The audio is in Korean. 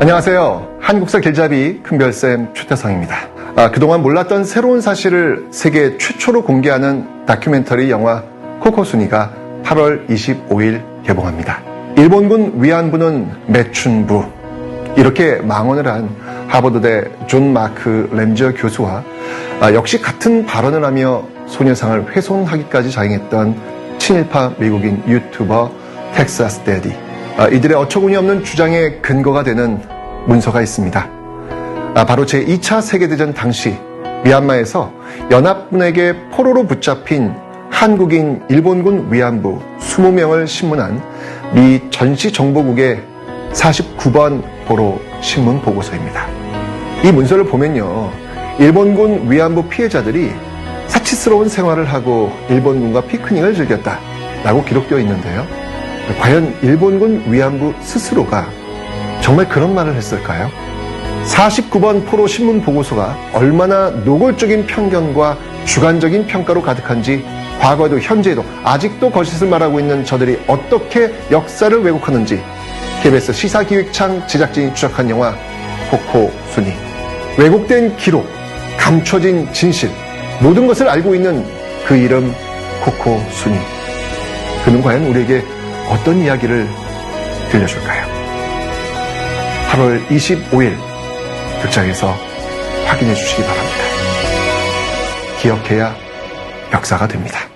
안녕하세요. 한국사 길잡이 큰별쌤 최태성입니다. 아, 그동안 몰랐던 새로운 사실을 세계 최초로 공개하는 다큐멘터리 영화 코코순이가 8월 25일 개봉합니다. 일본군 위안부는 매춘부 이렇게 망언을 한 하버드대 존 마크 램저 교수와 아, 역시 같은 발언을 하며 소녀상을 훼손하기까지 자행했던 친일파 미국인 유튜버 텍사스 데디 아, 이들의 어처구니 없는 주장의 근거가 되는 문서가 있습니다. 아, 바로 제2차 세계대전 당시 미얀마에서 연합군에게 포로로 붙잡힌 한국인 일본군 위안부 20명을 신문한 미 전시정보국의 49번 보로 신문 보고서입니다. 이 문서를 보면요. 일본군 위안부 피해자들이 사치스러운 생활을 하고 일본군과 피크닉을 즐겼다 라고 기록되어 있는데요. 과연 일본군 위안부 스스로가 정말 그런 말을 했을까요? 49번 포로 신문 보고서가 얼마나 노골적인 편견과 주관적인 평가로 가득한지 과거에도 현재에도 아직도 거짓을 말하고 있는 저들이 어떻게 역사를 왜곡하는지 KBS 시사기획창 제작진이 추적한 영화 코코 순이 왜곡된 기록, 감춰진 진실 모든 것을 알고 있는 그 이름 코코 순이 그는 과연 우리에게 어떤 이야기를 들려줄까요? 8월 25일 극장에서 확인해 주시기 바랍니다. 기억해야 역사가 됩니다.